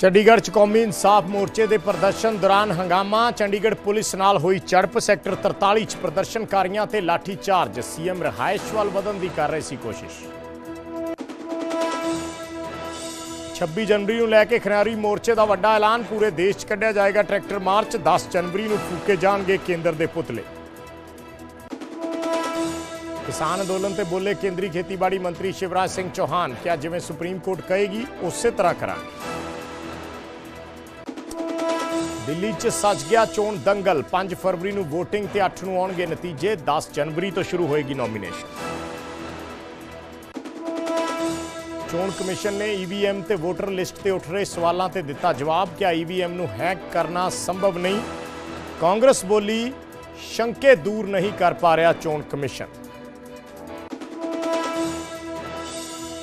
ਚੰਡੀਗੜ੍ਹ 'ਚ ਕੌਮੀ ਇਨਸਾਫ ਮੋਰਚੇ ਦੇ ਪ੍ਰਦਰਸ਼ਨ ਦੌਰਾਨ ਹੰਗਾਮਾ, ਚੰਡੀਗੜ੍ਹ ਪੁਲਿਸ ਨਾਲ ਹੋਈ ਝੜਪ, ਸੈਕਟਰ 43 'ਚ ਪ੍ਰਦਰਸ਼ਨਕਾਰੀਆਂ ਤੇ ਲਾਠੀ ਚਾਰਜ ਸੀਐਮ ਰਹਾਇਸ਼ ਵੱਲ ਵਧਣ ਦੀ ਕਰ ਰਹੇ ਸੀ ਕੋਸ਼ਿਸ਼। 26 ਜਨਵਰੀ ਨੂੰ ਲੈ ਕੇ ਖਿਆਰੀ ਮੋਰਚੇ ਦਾ ਵੱਡਾ ਐਲਾਨ, ਪੂਰੇ ਦੇਸ਼ 'ਚ ਕੱਢਿਆ ਜਾਏਗਾ ਟਰੈਕਟਰ ਮਾਰਚ 10 ਜਨਵਰੀ ਨੂੰ ਫੂਕੇ ਜਾਣਗੇ ਕੇਂਦਰ ਦੇ ਪੁਤਲੇ। ਕਿਸਾਨ ਅੰਦੋਲਨ ਤੇ ਬੋਲੇ ਕੇਂਦਰੀ ਖੇਤੀਬਾੜੀ ਮੰਤਰੀ ਸ਼ਿਵਰਾਜ ਸਿੰਘ ਚੌਹਾਨ, ਕਿਹਾ ਜਿਵੇਂ ਸੁਪਰੀਮ ਕੋਰਟ ਕਹੇਗੀ, ਉਸੇ ਤਰ੍ਹਾਂ ਕਰਾਂਗੇ। ਦਿੱਲੀ 'ਚ ਸੱਜ ਗਿਆ ਚੋਣ ਦੰਗਲ। 5 ਫਰਵਰੀ ਨੂੰ VOTING ਤੇ 8 ਨੂੰ ਆਉਣਗੇ ਨਤੀਜੇ। 10 ਜਨਵਰੀ ਤੋਂ ਸ਼ੁਰੂ ਹੋਏਗੀ ਨੋਮੀਨੇਸ਼ਨ ਚੋਣ ਕਮਿਸ਼ਨ ਨੇ ਈਵੀਐਮ ਤੇ ਵੋਟਰ ਲਿਸਟ ਤੇ ਉੱਠ ਰਹੇ ਸਵਾਲਾਂ ਤੇ ਦਿੱਤਾ ਜਵਾਬ। ਕਿ ਈਵੀਐਮ ਨੂੰ ਹੈਕ ਕਰਨਾ ਸੰਭਵ ਨਹੀਂ। ਕਾਂਗਰਸ ਬੋਲੀ, ਸ਼ੰਕੇ ਦੂਰ ਨਹੀਂ ਕਰ ਪਾ ਰਿਹਾ ਚੋਣ ਕਮਿਸ਼ਨ।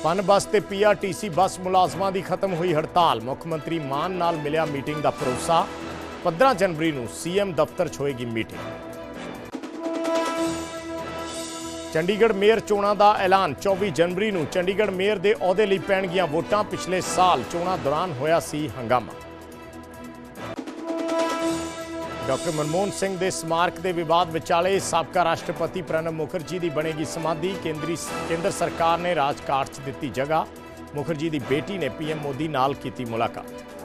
ਪਨ ਬੱਸ ਤੇ ਪੀਆਰਟੀਸੀ ਬੱਸ ਮੁਲਾਜ਼ਮਾਂ ਦੀ ਖਤਮ ਹੋਈ ਹੜਤਾਲ। ਮੁੱਖ ਮੰਤਰੀ ਮਾਨ ਨਾਲ ਮਿਲਿਆ ਮੀਟਿੰਗ ਦਾ ਭਰੋਸਾ। 15 ਜਨਵਰੀ ਨੂੰ ਸੀਐਮ ਦਫ਼ਤਰ 'ਚ ਹੋਏਗੀ ਮੀਟਿੰਗ। ਚੰਡੀਗੜ੍ਹ ਮੇਅਰ ਚੋਣਾਂ ਦਾ ਐਲਾਨ 24 ਜਨਵਰੀ ਨੂੰ ਚੰਡੀਗੜ੍ਹ ਮੇਅਰ ਦੇ ਅਹੁਦੇ ਲਈ ਪੈਣਗੀਆਂ ਵੋਟਾਂ। ਪਿਛਲੇ ਸਾਲ ਚੋਣਾਂ ਦੌਰਾਨ ਹੋਇਆ ਸੀ ਹੰਗਾਮਾ। ਡਾਕਟਰ ਮਨਮੋਹਨ ਸਿੰਘ ਦੇ ਸਮਾਰਕ ਦੇ ਵਿਵਾਦ ਵਿਚਾਲੇ ਸਾਬਕਾ ਰਾਸ਼ਟਰਪਤੀ ਪ੍ਰਣਬ ਮੁਖਰਜੀ ਦੀ ਬਣੇਗੀ ਸਮਾਧੀ। ਕੇਂਦਰੀ ਕੇਂਦਰ ਸਰਕਾਰ ਨੇ ਰਾਜਕਾਟ 'ਚ ਦਿੱਤੀ ਜਗ੍ਹਾ। ਮੁਖਰਜੀ ਦੀ ਬੇਟੀ ਨੇ ਪੀਐਮ ਮੋਦੀ ਨਾਲ ਕੀਤੀ ਮੁਲਾਕਾਤ।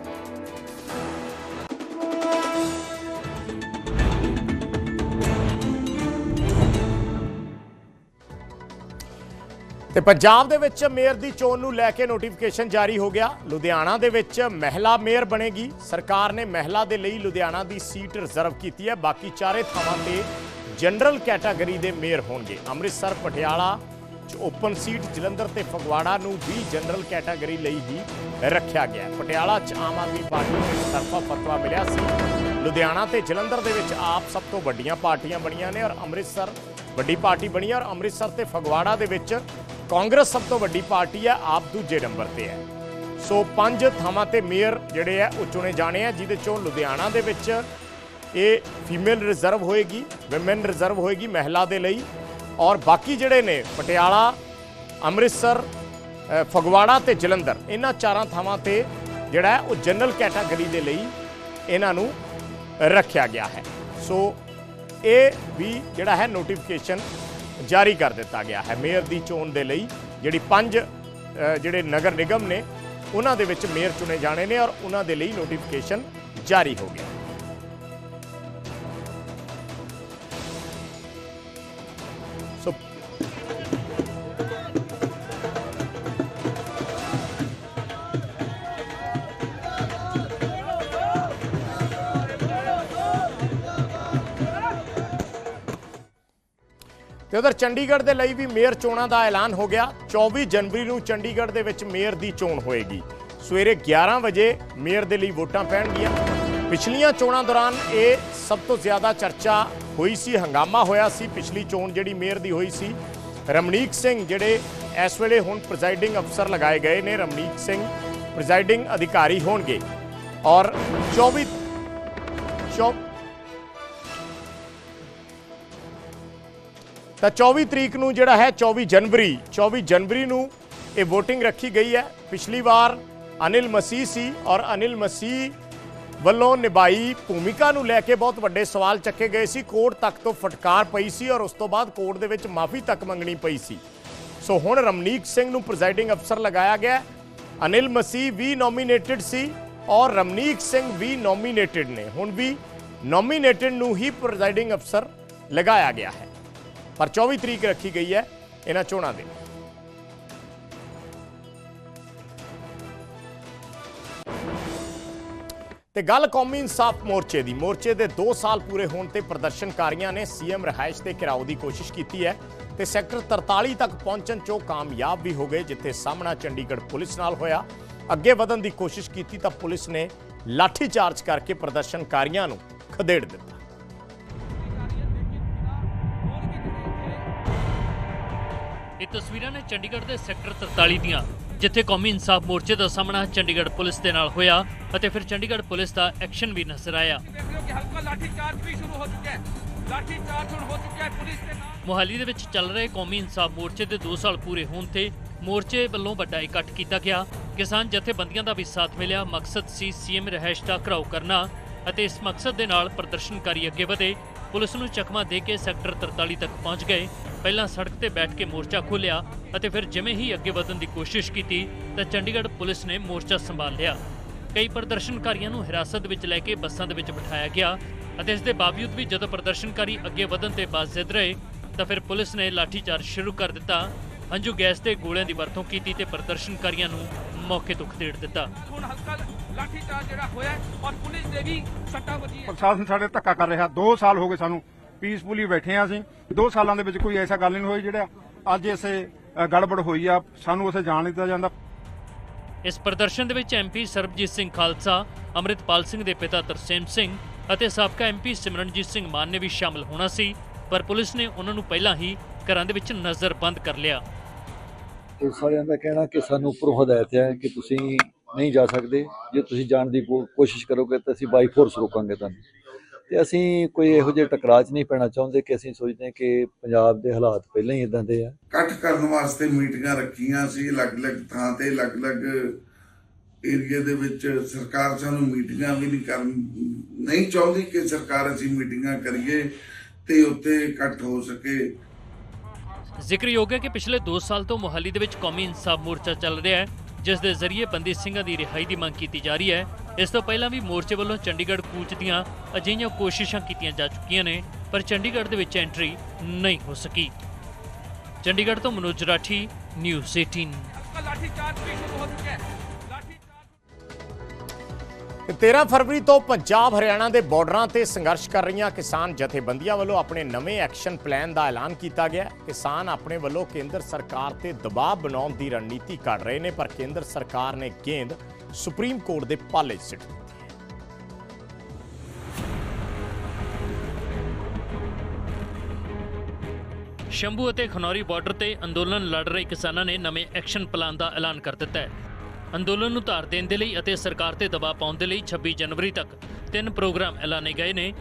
ਤੇ ਪੰਜਾਬ ਦੇ ਵਿੱਚ ਮੇਅਰ ਦੀ ਚੋਣ ਨੂੰ ਲੈ ਕੇ ਨੋਟੀਫਿਕੇਸ਼ਨ ਜਾਰੀ ਹੋ ਗਿਆ। ਲੁਧਿਆਣਾ ਦੇ ਵਿੱਚ ਮਹਿਲਾ ਮੇਅਰ ਬਣੇਗੀ। ਸਰਕਾਰ ਨੇ ਮਹਿਲਾ ਦੇ ਲਈ ਲੁਧਿਆਣਾ ਦੀ ਸੀਟ ਰਿਜ਼ਰਵ ਕੀਤੀ ਹੈ। ਬਾਕੀ ਚਾਰੇ ਥਾਵਾਂ ਤੇ ਜਨਰਲ ਕੈਟਾਗਰੀ ਦੇ ਮੇਅਰ ਹੋਣਗੇ। ਅੰਮ੍ਰਿਤਸਰ, ਪਟਿਆਲਾ ਚ ਓਪਨ ਸੀਟ ਜਲੰਧਰ ਤੇ ਫਗਵਾੜਾ ਨੂੰ ਵੀ ਜਨਰਲ ਕੈਟਾਗਰੀ ਲਈ ਹੀ ਰੱਖਿਆ ਗਿਆ। ਪਟਿਆਲਾ ਚ ਆਮ ਆਦਮੀ ਪਾਰਟੀ ਨੂੰ ਇੱਕ ਤਰਫਾ ਫਤਵਾ ਮਿਲਿਆ ਸੀ। ਲੁਧਿਆਣਾ ਤੇ ਜਲੰਧਰ ਦੇ ਵਿੱਚ ਆਪ ਸਭ ਤੋਂ ਵੱਡੀਆਂ ਪਾਰਟੀਆਂ ਬਣੀਆਂ ਨੇ ਔਰ ਅੰਮ੍ਰਿਤਸਰ ਵੱਡੀ ਪਾਰਟੀ ਬਣੀ ਹੈ ਔਰ ਅੰਮ੍ਰਿਤਸਰ ਤੇ ਫਗਵਾੜਾ ਦੇ ਵਿੱਚ ਕਾਂਗਰਸ ਸਭ ਤੋਂ ਵੱਡੀ ਪਾਰਟੀ ਹੈ, ਆਪ ਦੂਜੇ ਨੰਬਰ ਤੇ ਹੈ। ਸੋ ਪੰਜ ਥਾਵਾਂ ਤੇ ਮੇਅਰ ਜਿਹੜੇ ਆ ਉਹ ਚੁਣੇ ਜਾਣੇ ਆ ਜਿਹਦੇ ਚੋਂ ਲੁਧਿਆਣਾ ਦੇ ਵਿੱਚ ਇਹ ਫੀਮੇਲ ਰਿਜ਼ਰਵ ਹੋਏਗੀ ਔਮਨ ਰਿਜ਼ਰਵ ਹੋਏਗੀ ਮਹਿਲਾ ਦੇ ਲਈ। ਔਰ ਬਾਕੀ ਜਿਹੜੇ ਨੇ, ਪਟਿਆਲਾ, ਅੰਮ੍ਰਿਤਸਰ ਫਗਵਾੜਾ ਤੇ ਜਲੰਧਰ, ਇਹਨਾਂ ਚਾਰਾਂ ਥਾਵਾਂ ਤੇ ਜਿਹੜਾ ਉਹ ਜਨਰਲ ਕੈਟਾਗਰੀ ਦੇ ਲਈ ਇਹਨਾਂ ਨੂੰ ਰੱਖਿਆ ਗਿਆ ਹੈ। ਸੋ ਇਹ ਵੀ ਜਿਹੜਾ ਹੈ ਨੋਟੀਫਿਕੇਸ਼ਨ ਜਾਰੀ ਕਰ ਦਿੱਤਾ ਗਿਆ ਹੈ। ਮੇਅਰ ਦੀ ਚੋਣ ਦੇ ਲਈ ਜਿਹੜੀ ਪੰਜ ਜਿਹੜੇ ਨਗਰ ਨਿਗਮ ਨੇ, ਉਹਨਾਂ ਦੇ ਵਿੱਚ ਮੇਅਰ ਚੁਣੇ ਜਾਣੇ ਨੇ ਔਰ ਉਹਨਾਂ ਦੇ ਲਈ ਨੋਟੀਫਿਕੇਸ਼ਨ ਜਾਰੀ ਹੋ ਗਿਆ। ਤੇ ਉਧਰ ਚੰਡੀਗੜ੍ਹ ਦੇ ਲਈ ਵੀ ਮੇਅਰ ਚੋਣਾਂ ਦਾ ਐਲਾਨ ਹੋ ਗਿਆ। 24 ਜਨਵਰੀ ਨੂੰ ਚੰਡੀਗੜ੍ਹ ਦੇ ਵਿੱਚ ਮੇਅਰ ਦੀ ਚੋਣ ਹੋਏਗੀ। ਸਵੇਰੇ 11 ਵਜੇ ਮੇਅਰ ਦੇ ਲਈ ਵੋਟਾਂ ਪੈਣਗੀਆਂ। ਪਿਛਲੀਆਂ ਚੋਣਾਂ ਦੌਰਾਨ ਇਹ ਸਭ ਤੋਂ ਜ਼ਿਆਦਾ ਚਰਚਾ ਹੋਈ ਸੀ, ਹੰਗਾਮਾ ਹੋਇਆ ਸੀ। ਪਿਛਲੀ ਚੋਣ ਜਿਹੜੀ ਮੇਅਰ ਦੀ ਹੋਈ ਸੀ ਰਮਣੀਕ ਸਿੰਘ ਜਿਹੜੇ ਇਸ ਵੇਲੇ ਹੁਣ ਪ੍ਰੈਜ਼ਾਈਡਿੰਗ ਅਫਸਰ ਲਗਾਏ ਗਏ ਨੇ ਰਮਣੀਕ ਸਿੰਘ ਪ੍ਰੈਜ਼ਾਈਡਿੰਗ ਅਧਿਕਾਰੀ ਹੋਣਗੇ। ਔਰ 24 ਚੌ- ਤਾਂ 24 ਤਰੀਕ ਨੂੰ ਜਿਹੜਾ ਹੈ 24 ਜਨਵਰੀ 24 ਜਨਵਰੀ ਨੂੰ ਇਹ VOTING ਰੱਖੀ ਗਈ ਹੈ। ਪਿਛਲੀ ਵਾਰ ਅਨਿਲ ਮਸੀਹ ਸੀ ਔਰ ਅਨਿਲ ਮਸੀਹ ਵੱਲੋਂ ਨਿਭਾਈ ਭੂਮਿਕਾ ਨੂੰ ਲੈ ਕੇ ਬਹੁਤ ਵੱਡੇ ਸਵਾਲ ਚੱਕੇ ਗਏ ਸੀ। ਕੋਰਟ ਤੱਕ ਤੋਂ ਫਟਕਾਰ ਪਈ ਸੀ ਔਰ ਉਸ ਤੋਂ ਬਾਅਦ ਕੋਰਟ ਦੇ ਵਿੱਚ ਮਾਫੀ ਤੱਕ ਮੰਗਣੀ ਪਈ ਸੀ। ਸੋ ਹੁਣ ਰਮਨੀਕ ਸਿੰਘ ਨੂੰ ਪ੍ਰੈਜ਼ਾਈਡਿੰਗ ਅਫਸਰ ਲਗਾਇਆ ਗਿਆ। ਅਨਿਲ ਮਸੀਹ ਵੀ ਨੋਮੀਨੇਟਿਡ ਸੀ ਔਰ ਰਮਨੀਕ ਸਿੰਘ ਵੀ ਨੋਮੀਨੇਟਿਡ ਨੇ। ਹੁਣ ਵੀ ਨੋਮੀਨੇਟਿਡ ਨੂੰ ਹੀ ਪ੍ਰੈਜ਼ਾਈਡਿੰਗ ਅਫਸਰ ਲਗਾਇਆ ਗਿਆ ਹੈ। ਪਰ 24 ਤਰੀਕ ਰੱਖੀ ਗਈ ਹੈ ਇਹਨਾਂ ਚੋਣਾਂ ਦੇ। ਤੇ ਗੱਲ ਕੌਮੀ ਇਨਸਾਫ ਮੋਰਚੇ ਦੀ। ਮੋਰਚੇ ਦੇ 2 ਸਾਲ ਪੂਰੇ ਹੋਣ ਤੇ ਪ੍ਰਦਰਸ਼ਨਕਾਰੀਆਂ ਨੇ ਸੀਐਮ ਰਿਹਾਇਸ਼ ਤੇ ਘਿਰਾਓ ਦੀ ਕੋਸ਼ਿਸ਼ ਕੀਤੀ ਹੈ ਤੇ ਸੈਕਟਰ 43 ਤੱਕ ਪਹੁੰਚਣ 'ਚੋਂ ਕਾਮਯਾਬ ਵੀ ਹੋ ਗਏ, ਜਿੱਥੇ ਸਾਹਮਣਾ ਚੰਡੀਗੜ੍ਹ ਪੁਲਿਸ ਨਾਲ ਹੋਇਆ। ਅੱਗੇ ਵਧਣ ਦੀ ਕੋਸ਼ਿਸ਼ ਕੀਤੀ ਤਾਂ ਪੁਲਿਸ ਨੇ ਲਾਠੀ ਚਾਰਜ ਕਰਕੇ ਪ੍ਰਦਰਸ਼ਨਕਾਰੀਆਂ ਨੂੰ ਖਦੇੜ ਦਿੱਤਾ। ਇਹ ਤਸਵੀਰਾਂ ਨੇ ਚੰਡੀਗੜ੍ਹ ਦੇ ਸੈਕਟਰ 43 ਦੀਆਂ ਜਿੱਥੇ ਕੌਮੀ ਇਨਸਾਫ ਮੋਰਚੇ ਦਾ ਸਾਹਮਣਾ ਚੰਡੀਗੜ੍ਹ ਪੁਲਿਸ ਦੇ ਨਾਲ ਹੋਇਆ ਅਤੇ ਫਿਰ ਚੰਡੀਗੜ੍ਹ ਪੁਲਿਸ ਦਾ ਐਕਸ਼ਨ ਵੀ ਨਜ਼ਰ ਆਇਆ। ਮੋਹਾਲੀ ਦੇ ਵਿੱਚ ਚੱਲ ਰਹੇ ਕੌਮੀ ਇਨਸਾਫ ਮੋਰਚੇ ਦੇ 2 ਸਾਲ ਪੂਰੇ ਹੋਣ ਤੇ ਮੋਰਚੇ ਵੱਲੋਂ ਵੱਡਾ ਇਕੱਠ ਕੀਤਾ ਗਿਆ। ਕਿਸਾਨ ਜਥੇਬੰਦੀਆਂ ਦਾ ਵੀ ਸਾਥ ਮਿਲਿਆ। ਮਕਸਦ ਸੀ ਸੀਐਮ ਰਹਿਸ਼ ਦਾ ਘਰਾਓ ਕਰਨਾ ਅਤੇ ਇਸ ਮਕਸਦ ਦੇ ਨਾਲ ਪ੍ਰਦਰਸ਼ਨਕਾਰੀ ਅੱਗੇ ਵਧੇ। ਪੁਲਿਸ ਨੂੰ ਚਕਮਾ ਦੇ ਕੇ ਸੈਕਟਰ 43 ਤੱਕ ਪਹੁੰਚ ਗਏ। ਪਹਿਲਾਂ ਸੜਕ ਤੇ ਬੈਠ ਕੇ ਮੋਰਚਾ ਖੋਲ੍ਹਿਆ ਅਤੇ ਫਿਰ ਜਿਵੇਂ ਹੀ ਅੱਗੇ ਵਧਣ ਦੀ ਕੋਸ਼ਿਸ਼ ਕੀਤੀ ਤਾਂ ਚੰਡੀਗੜ੍ਹ ਪੁਲਿਸ ਨੇ ਮੋਰਚਾ ਸੰਭਾਲ ਲਿਆ। ਕਈ ਪ੍ਰਦਰਸ਼ਨਕਾਰੀਆਂ ਨੂੰ ਹਿਰਾਸਤ ਵਿੱਚ ਲੈ ਕੇ ਬੱਸਾਂ ਦੇ ਵਿੱਚ ਬਿਠਾਇਆ ਗਿਆ ਅਤੇ ਇਸ ਦੇ ਬਾਵਜੂਦ ਵੀ ਜਦੋਂ ਪ੍ਰਦਰਸ਼ਨਕਾਰੀ ਅੱਗੇ ਵਧਣ ਤੇ ਬਾਜ਼ਿਦ ਰਹੇ ਤਾਂ ਫਿਰ ਪੁਲਿਸ ਨੇ ਲਾਠੀਚਾਰਜ ਸ਼ੁਰੂ ਕਰ ਦਿੱਤਾ। ਹੰਝੂ ਗੈਸ ਤੇ ਗੋਲਿਆਂ ਦੀ ਵਰਤੋਂ ਕੀਤੀ ਤੇ ਪ੍ਰਦਰਸ਼ਨਕਾਰੀਆਂ ਨੂੰ ਮੌਕੇ ਤੋਂ ਖਦੇੜ ਦਿੱਤਾ। ਹੁਣ ਹਲਕਾ ਲਾਠੀ ਚਾਰਜ ਜਿਹੜਾ ਹੋਇਆ ਔਰ ਪੁਲਿਸ ਦੇ ਵੀ ਸੱਟਾਂ ਵੱਜੀਆਂ। ਪ੍ਰਸ਼ਾਸਨ ਸਾਡੇ ਧੱਕਾ ਕਰ ਰਿਹਾ। 2 ਸਾਲ ਹੋ ਗਏ ਸਾਨੂੰ ਪੀਸਫੁਲੀ ਬੈਠੇ ਆ ਅਸੀਂ। 2 ਸਾਲਾਂ ਦੇ ਵਿੱਚ ਕੋਈ ਐਸਾ ਗੱਲ ਨਹੀਂ ਹੋਈ ਜਿਹੜਾ ਅੱਜ ਇਸੇ ਗੜਬੜ ਹੋਈ ਆ। ਸਾਨੂੰ ਉਸੇ ਜਾਣ ਦਿੱਤਾ ਜਾਂਦਾ। ਇਸ ਪ੍ਰਦਰਸ਼ਨ ਦੇ ਵਿੱਚ ਐਮਪੀ ਸਰਬਜੀਤ ਸਿੰਘ ਖਾਲਸਾ ਅੰਮ੍ਰਿਤਪਾਲ ਸਿੰਘ ਦੇ ਪਿਤਾ ਤਰਸੇਮ ਸਿੰਘ ਅਤੇ ਸਾਬਕਾ ਐਮਪੀ ਸਿਮਰਨਜੀਤ ਸਿੰਘ ਮਾਨ ਨੇ ਵੀ ਸ਼ਾਮਲ ਹੋਣਾ ਸੀ ਪਰ ਪੁਲਿਸ ਨੇ ਉਹਨਾਂ ਨੂੰ ਪਹਿਲਾਂ ਹੀ ਘਰਾਂ ਦੇ ਵਿੱਚ ਨਜ਼ਰਬੰਦ ਕਰ ਲਿਆ। ਤੇ ਸਾਰਿਆਂ ਦਾ ਕਹਿਣਾ ਕਿ ਸਾਨੂੰ ਉੱਪਰੋਂ ਹਦਾਇਤ ਹੈ ਕਿ ਤੁਸੀਂ ਨਹੀਂ ਜਾ ਸਕਦੇ। ਜੇ ਤੁਸੀਂ ਜਾਣ ਦੀ ਕੋਸ਼ਿਸ਼ ਕਰੋਗੇ ਤਾਂ ਅਸੀਂ ਬਾਈ ਫੋਰਸ ਰੋਕਾਂਗੇ ਤੁਹਾਨੂੰ। ਤੇ ਅਸੀਂ ਕੋਈ ਇਹੋ ਜਿਹੇ ਟਕਰਾਅ 'ਚ ਨਹੀਂ ਪੈਣਾ ਚਾਹੁੰਦੇ ਕਿ ਅਸੀਂ ਸੋਚਦੇ ਕਿ ਪੰਜਾਬ ਦੇ ਹਾਲਾਤ ਪਹਿਲਾਂ ਹੀ ਇਦਾਂ ਦੇ ਆ। ਇਕੱਠ ਕਰਨ ਵਾਸਤੇ ਮੀਟਿੰਗਾਂ ਰੱਖੀਆਂ ਸੀ ਅਲੱਗ-ਅਲੱਗ ਥਾਂ ਤੇ ਅਲੱਗ-ਅਲੱਗ ਏਰੀਆ ਦੇ ਵਿੱਚ ਸਰਕਾਰ ਸਾਨੂੰ ਮੀਟਿੰਗਾਂ ਵੀ ਨਹੀਂ ਕਰਨ ਨਹੀਂ ਚਾਹੁੰਦੀ ਕਿ ਸਰਕਾਰ ਅਸੀਂ ਮੀਟਿੰਗਾਂ ਕਰੀਏ ਤੇ ਉੱਤੇ ਇਕੱਠ ਹੋ ਸਕੇ। ਜ਼ਿਕਰਯੋਗ ਹੈ ਕਿ ਪਿਛਲੇ 2 ਸਾਲ ਤੋਂ ਮੁਹਾਲੀ ਦੇ ਵਿੱਚ ਕੌਮੀ ਇਨਸਾਫ ਮੋਰਚਾ ਚੱਲ ਰਿਹਾ ਹੈ ਜਿਸ ਦੇ ਜ਼ਰੀਏ ਬੰਦੀ ਸਿੰਘਾਂ ਦੀ ਰਿਹਾਈ ਦੀ ਮੰਗ ਕੀਤੀ ਜਾ ਰਹੀ ਹੈ। ਇਸ ਤੋਂ ਪਹਿਲਾਂ ਵੀ ਮੋਰਚੇ ਵੱਲੋਂ ਚੰਡੀਗੜ੍ਹ ਕੂਚ ਦੀਆਂ ਅਜਿਹੀਆਂ ਕੋਸ਼ਿਸ਼ਾਂ ਕੀਤੀਆਂ ਜਾ ਚੁੱਕੀਆਂ ਨੇ, ਪਰ ਚੰਡੀਗੜ੍ਹ ਦੇ ਵਿੱਚ ਐਂਟਰੀ ਨਹੀਂ ਹੋ ਸਕੀ। ਚੰਡੀਗੜ੍ਹ ਤੋਂ ਮਨੋਜ ਰਾਠੀ, ਨਿਊਜ਼ 18 13 ਫਰਵਰੀ ਤੋਂ ਪੰਜਾਬ ਹਰਿਆਣਾ ਦੇ ਬਾਰਡਰਾਂ ਤੇ ਸੰਘਰਸ਼ ਕਰ ਰਹੀਆਂ ਕਿਸਾਨ ਜਥੇਬੰਦੀਆਂ ਵੱਲੋਂ ਆਪਣੇ ਨਵੇਂ ਐਕਸ਼ਨ ਪਲਾਨ ਦਾ ਐਲਾਨ ਕੀਤਾ ਗਿਆ। ਕਿਸਾਨ ਆਪਣੇ ਵੱਲੋਂ ਕੇਂਦਰ ਸਰਕਾਰ ਤੇ ਦਬਾਅ ਬਣਾਉਣ ਦੀ ਰਣਨੀਤੀ ਘੜ ਰਹੇ ਨੇ, ਪਰ ਕੇਂਦਰ ਸਰਕਾਰ ਨੇ ਗੇਂਦ ਸੁਪਰੀਮ ਕੋਰਟ ਦੇ ਪਾਲੇ ਸਿੱਟ। ਸ਼ੰਭੂ ਅਤੇ ਖਨੌਰੀ ਬਾਰਡਰ ਤੇ ਅੰਦੋਲਨ ਲੜ ਰਹੇ ਕਿਸਾਨਾਂ ਨੇ ਨਵੇਂ ਐਕਸ਼ਨ ਪਲਾਨ ਦਾ ਐਲਾਨ ਕਰ ਦਿੱਤਾ ਹੈ। ਅੰਦੋਲਨ ਨੂੰ ਧਾਰ ਦੇਣ ਦੇ ਲਈ ਅਤੇ ਸਰਕਾਰ ਤੇ ਦਬਾਅ ਪਾਉਣ ਦੇ ਲਈ 26 ਜਨਵਰੀ ਤੱਕ ਤਿੰਨ ਪ੍ਰੋਗਰਾਮ ਐਲਾਨੇ ਗਏ ਨੇ।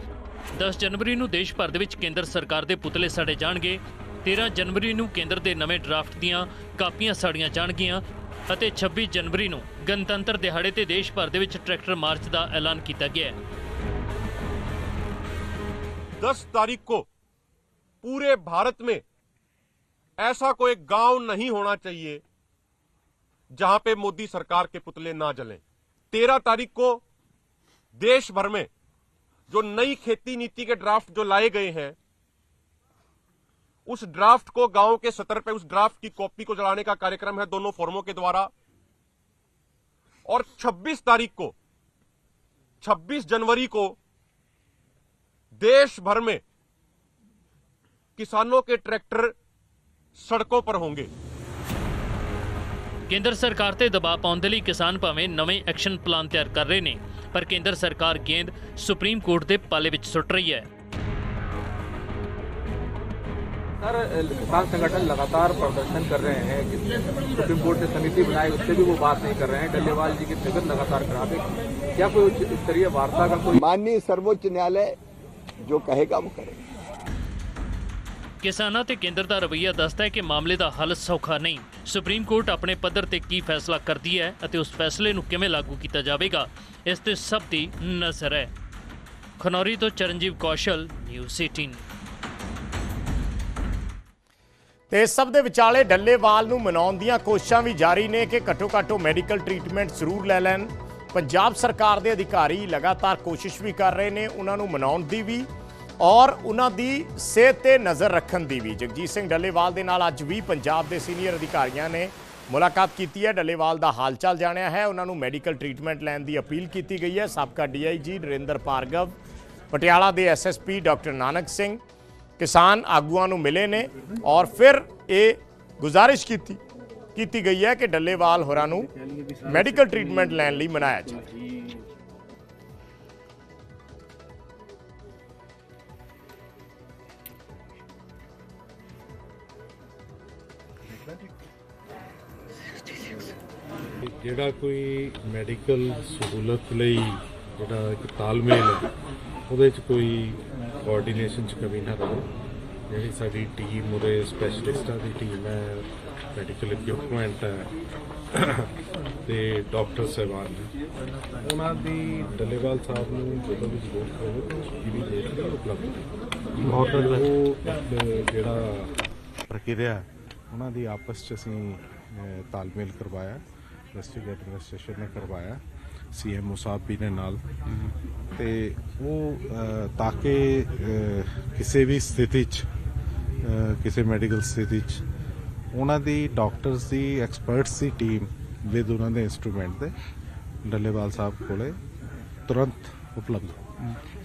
10 ਜਨਵਰੀ ਨੂੰ ਦੇਸ਼ ਭਰ ਦੇ ਵਿੱਚ ਕੇਂਦਰ ਸਰਕਾਰ ਦੇ ਪੁਤਲੇ ਸਾੜੇ ਜਾਣਗੇ। 13 ਜਨਵਰੀ ਨੂੰ ਕੇਂਦਰ ਦੇ ਨਵੇਂ ਡਰਾਫਟ ਦੀਆਂ ਕਾਪੀਆਂ ਸਾੜੀਆਂ ਜਾਣਗੀਆਂ। ਅਤੇ 26 ਜਨਵਰੀ ਨੂੰ ਗਣਤੰਤਰ ਦਿਹਾੜੇ ਤੇ ਦੇਸ਼ ਭਰ ਦੇ ਵਿੱਚ ਟਰੈਕਟਰ ਮਾਰਚ ਦਾ ਐਲਾਨ ਕੀਤਾ ਗਿਆ ਹੈ 10 तारीख को पूरे भारत में ऐसा कोई गांव नहीं होना चाहिए जहां पे मोदी सरकार के पुतले ना जलें 13 तारीख को देश भर में जो नई खेती नीति के ड्राफ्ट जो लाए गए हैं उस ड्राफ्ट को गांव के सतर पे उस ड्राफ्ट की कॉपी को जलाने का कार्यक्रम है दोनों फोरमों के द्वारा और 26 तारीख को 26 जनवरी को देश भर में किसानों के ट्रैक्टर सड़कों पर होंगे ਕੇਂਦਰ ਸਰਕਾਰ ਤੇ ਦਬਾਅ ਪਾਉਣ ਦੇ ਲਈ ਕਿਸਾਨ ਭਾਵੇਂ ਨਵੇਂ ਐਕਸ਼ਨ ਪਲਾਨ ਤਿਆਰ ਕਰ ਰਹੇ ਨੇ ਪਰ ਕੇਂਦਰ ਸਰਕਾਰ ਗੇਂਦ ਸੁਪਰੀਮ ਕੋਰਟ ਦੇ ਪਾਲੇ ਵਿੱਚ ਸੁੱਟ ਰਹੀ ਹੈ सर किसान संगठन लगातार प्रदर्शन कर रहे हैं कि सुप्रीम कोर्ट ने समिति बनाई उससे भी वो बात नहीं कर रहे हैं डल्लेवाल जी की स्थगन लगातार करा दे क्या कोई उच्च स्तरीय वार्ता का कोई माननीय सर्वोच्च न्यायालय जो कहेगा वो करेगा ਕਿਸਾਨਾਂ ਤੇ ਕੇਂਦਰ ਦਾ ਰਵੱਈਆ ਦੱਸਦਾ ਹੈ ਕਿ ਮਾਮਲੇ ਦਾ ਹੱਲ ਸੌਖਾ ਨਹੀਂ ਸੁਪਰੀਮ ਕੋਰਟ ਆਪਣੇ ਪੱਧਰ ਤੇ ਕੀ ਫੈਸਲਾ ਕਰਦੀ ਹੈ ਅਤੇ ਉਸ ਫੈਸਲੇ ਨੂੰ ਕਿਵੇਂ ਲਾਗੂ ਕੀਤਾ ਜਾਵੇਗਾ ਇਸ ਤੇ ਸਭ ਦੀ ਨਜ਼ਰ ਹੈ ਖਨੌਰੀ ਤੋਂ ਚਰਨਜੀਵ ਕੌਸ਼ਲ ਨਿਊਜ਼ 18 ਤੇ ਇਸ ਸਭ ਦੇ ਵਿਚਾਲੇ ਡੱਲੇਵਾਲ ਨੂੰ ਮਨਾਉਣ ਦੀਆਂ ਕੋਸ਼ਿਸ਼ਾਂ ਵੀ ਜਾਰੀ ਨੇ ਕਿ ਘੱਟੋ ਘੱਟ ਉਹ ਮੈਡੀਕਲ ਟ੍ਰੀਟਮੈਂਟ ਜ਼ਰੂਰ ਲੈ ਲੈਣ। ਪੰਜਾਬ ਸਰਕਾਰ ਦੇ ਅਧਿਕਾਰੀ ਲਗਾਤਾਰ ਕੋਸ਼ਿਸ਼ ਵੀ ਕਰ ਰਹੇ ਨੇ ਉਹਨਾਂ ਨੂੰ ਮਨਾਉਣ ਦੀ ਵੀ ਔਰ ਉਹਨਾਂ ਦੀ ਸਿਹਤ ਤੇ ਨਜ਼ਰ ਰੱਖਣ ਦੀ ਵੀ। ਜਗਜੀਤ ਸਿੰਘ ਡੱਲੇਵਾਲ ਦੇ ਨਾਲ ਅੱਜ ਵੀ ਪੰਜਾਬ ਦੇ ਸੀਨੀਅਰ ਅਧਿਕਾਰੀਆਂ ਨੇ ਮੁਲਾਕਾਤ ਕੀਤੀ ਹੈ। ਡੱਲੇਵਾਲ ਦਾ ਹਾਲਚਾਲ ਜਾਣਿਆ ਹੈ। ਉਹਨਾਂ ਨੂੰ ਮੈਡੀਕਲ ਟ੍ਰੀਟਮੈਂਟ ਲੈਣ ਦੀ ਅਪੀਲ ਕੀਤੀ ਗਈ ਹੈ। ਸਾਬਕਾ ਡੀਆਈਜੀ ਨਰਿੰਦਰ ਭਾਰਗਵ, ਪਟਿਆਲਾ ਦੇ ਐਸਐਸਪੀ ਡਾਕਟਰ ਨਾਨਕ ਸਿੰਘ ਕਿਸਾਨ ਆਗੂਆਂ ਨੂੰ ਮਿਲੇ ਨੇ ਔਰ ਫਿਰ ਇਹ ਗੁਜ਼ਾਰਿਸ਼ ਕੀਤੀ ਕੀਤੀ ਗਈ ਹੈ ਕਿ ਡੱਲੇਵਾਲ ਹੋਰਾਂ ਨੂੰ ਮੈਡੀਕਲ ਟ੍ਰੀਟਮੈਂਟ ਲੈਣ ਲਈ ਮਨਾਇਆ ਜਾਵੇ ਜਿਹੜਾ ਕੋਈ ਮੈਡੀਕਲ ਸਹੂਲਤ ਲਈ ਜਿਹੜਾ ਇੱਕ ਤਾਲਮੇਲ ਹੈ ਉਹਦੇ 'ਚ ਕੋਈ ਕੋਆਰਡੀਨੇਸ਼ਨ 'ਚ ਕਮੀ ਨਾ ਰਹੇ ਜਿਹੜੀ ਸਾਡੀ ਟੀਮ ਉਹਦੇ ਸਪੈਸ਼ਲਿਸਟਾਂ ਦੀ ਟੀਮ ਹੈ ਮੈਡੀਕਲ ਇਕਵਿਪਮੈਂਟ ਹੈ ਤੇ ਡਾਕਟਰ ਸਾਹਿਬਾਨ ਨੇ। ਉਹਨਾਂ ਦੀ ਡੱਲੇਵਾਲ ਸਾਹਿਬ ਨੂੰ ਜਦੋਂ ਵੀ ਜ਼ਰੂਰਤ ਹੋਵੇ ਤਾਂ ਇਮੀਡੀਏਟਲੀ ਉਪਲਬਧ ਹੋਟਲ ਉਹ ਜਿਹੜਾ ਪ੍ਰਕਿਰਿਆ ਉਹਨਾਂ ਦੀ ਆਪਸ ਚ ਅਸੀਂ ਤਾਲਮੇਲ ਕਰਵਾਇਆ ਡਿਸਟ੍ਰਿਕਟ ਐਡਮਿਨਿਸਟ੍ਰੇਸ਼ਨ ਨੇ ਕਰਵਾਇਆ। ਸੀਐਮਓ ਸਾਹਿਬ ਵੀ ਨੇ ਨਾਲ। ਤੇ ਉਹ ਤਾਂ ਕਿ ਕਿਸੇ ਵੀ ਸਥਿਤੀ 'ਚ ਕਿਸੇ ਮੈਡੀਕਲ ਸਥਿਤੀ 'ਚ ਉਹਨਾਂ ਦੀ ਡਾਕਟਰਸ ਦੀ ਐਕਸਪਰਟਸ ਦੀ ਟੀਮ ਵਿਦ ਉਹਨਾਂ ਦੇ ਇਨਸਟਰੂਮੈਂਟ ਦੇ ਡੱਲੇਵਾਲ ਸਾਹਿਬ ਕੋਲੇ ਤੁਰੰਤ ਉਪਲਬਧ